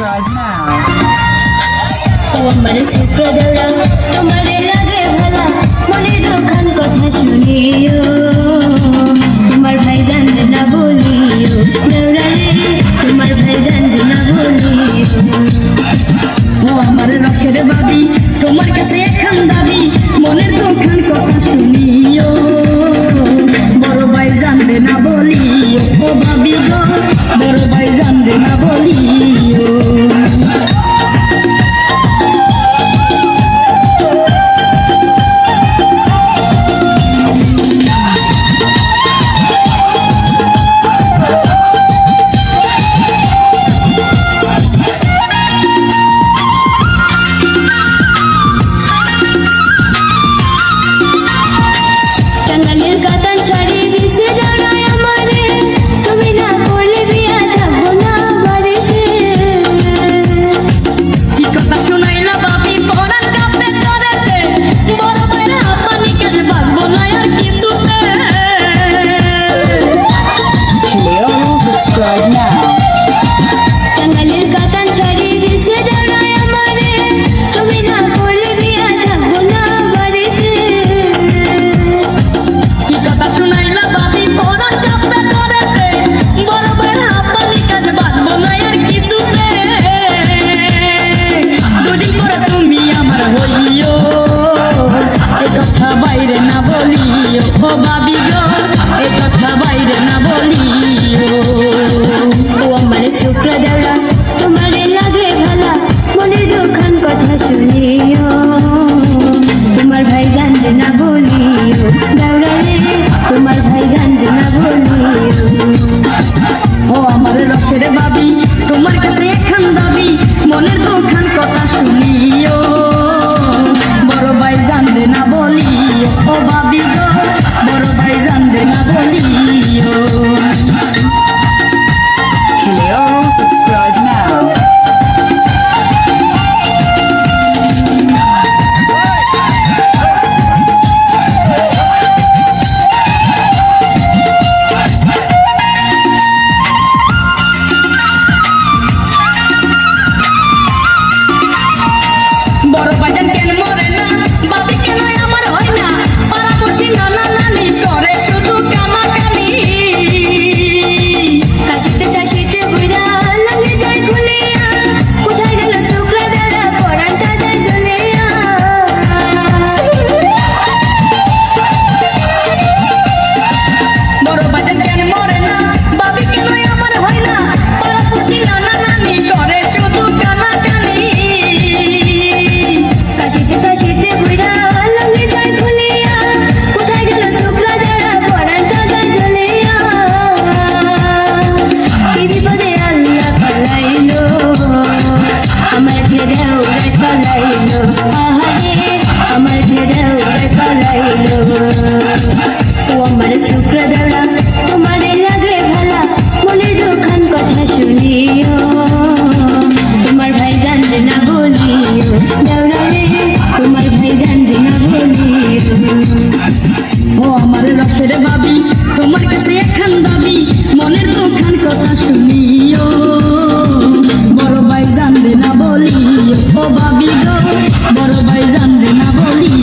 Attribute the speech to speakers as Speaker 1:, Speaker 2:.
Speaker 1: subscribe now.
Speaker 2: আমার চিত্র দেওয়া তোমারে লাগে ভালা মনে দোকান কথা শুনিও তোমার ভাই জানবে না বলিও দেওড়ারে তোমার ভাই জানবে না বলিও
Speaker 3: ও আমার লক্ষ্যের বাবি তোমার কাছে ভাবি
Speaker 2: তোমার
Speaker 3: কাছে একখান দাবি মনের দুখান কথা শুনিও। বড় ভাই জানবে না বলি ও ভাবি গো বড় ভাই জানবে না বলিও।
Speaker 2: Hello, ঢেদৌড়ে পালাইল আহারে আমার ঢেদৌড়ে পালাইল ও আমার ছোকরা দাঁড়া লাগে ভালা মনে দুখান কথা
Speaker 3: শুনি বড় ভাই জানবে না বলি।